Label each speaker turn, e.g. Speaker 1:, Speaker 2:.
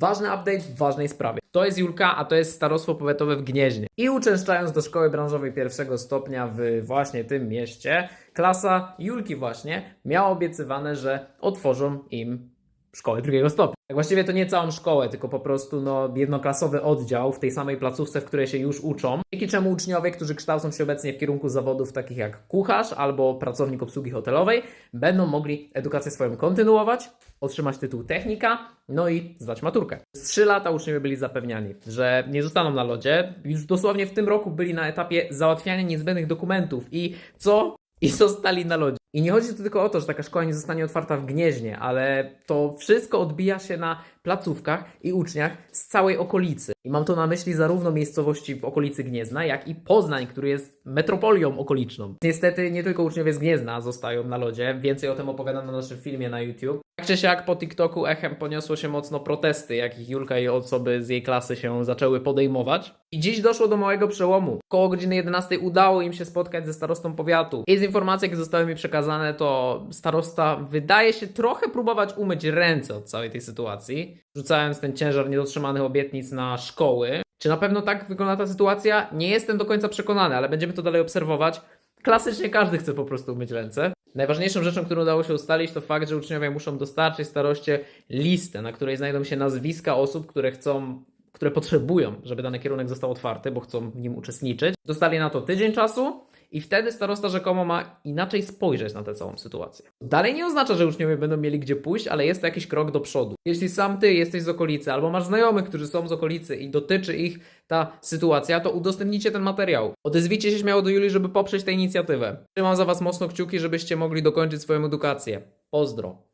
Speaker 1: Ważny update w ważnej sprawie. To jest Julka, a to jest starostwo powiatowe w Gnieźnie. I uczęszczając do szkoły branżowej pierwszego stopnia w właśnie tym mieście, klasa Julki właśnie miała obiecywane, że otworzą im szkołę drugiego stopnia. Tak właściwie to nie całą szkołę, tylko po prostu no, jednoklasowy oddział w tej samej placówce, w której się już uczą. Dzięki czemu uczniowie, którzy kształcą się obecnie w kierunku zawodów takich jak kucharz albo pracownik obsługi hotelowej, będą mogli edukację swoją kontynuować, otrzymać tytuł technika, no i zdać maturkę. Przez 3 lata uczniowie byli zapewniani, że nie zostaną na lodzie. Już dosłownie w tym roku byli na etapie załatwiania niezbędnych dokumentów i co? I zostali na lodzie. I nie chodzi tu tylko o to, że taka szkoła nie zostanie otwarta w Gnieźnie, ale to wszystko odbija się na placówkach i uczniach z całej okolicy. I mam tu na myśli zarówno miejscowości w okolicy Gniezna, jak i Poznań, który jest metropolią okoliczną. Niestety nie tylko uczniowie z Gniezna zostają na lodzie, więcej o tym opowiadam na naszym filmie na YouTube. Tak czy siak po TikToku echem poniosło się mocno protesty, jakich Julka i osoby z jej klasy się zaczęły podejmować. I dziś doszło do małego przełomu. Koło godziny 11 udało im się spotkać ze starostą powiatu. I z informacji, jakie zostały mi przekazane, to starosta wydaje się trochę próbować umyć ręce od całej tej sytuacji, rzucając ten ciężar niedotrzymanych obietnic na szkoły. Czy na pewno tak wygląda ta sytuacja? Nie jestem do końca przekonany, ale będziemy to dalej obserwować. Klasycznie każdy chce po prostu umyć ręce. Najważniejszą rzeczą, którą udało się ustalić, to fakt, że uczniowie muszą dostarczyć staroście listę, na której znajdą się nazwiska osób, które chcą, które potrzebują, żeby dany kierunek został otwarty, bo chcą w nim uczestniczyć. Dostali na to tydzień czasu i wtedy starosta rzekomo ma inaczej spojrzeć na tę całą sytuację. Dalej nie oznacza, że uczniowie będą mieli gdzie pójść, ale jest to jakiś krok do przodu. Jeśli sam ty jesteś z okolicy, albo masz znajomych, którzy są z okolicy i dotyczy ich ta sytuacja, to udostępnijcie ten materiał. Odezwijcie się śmiało do Julii, żeby poprzeć tę inicjatywę. Trzymam za was mocno kciuki, żebyście mogli dokończyć swoją edukację. Pozdro.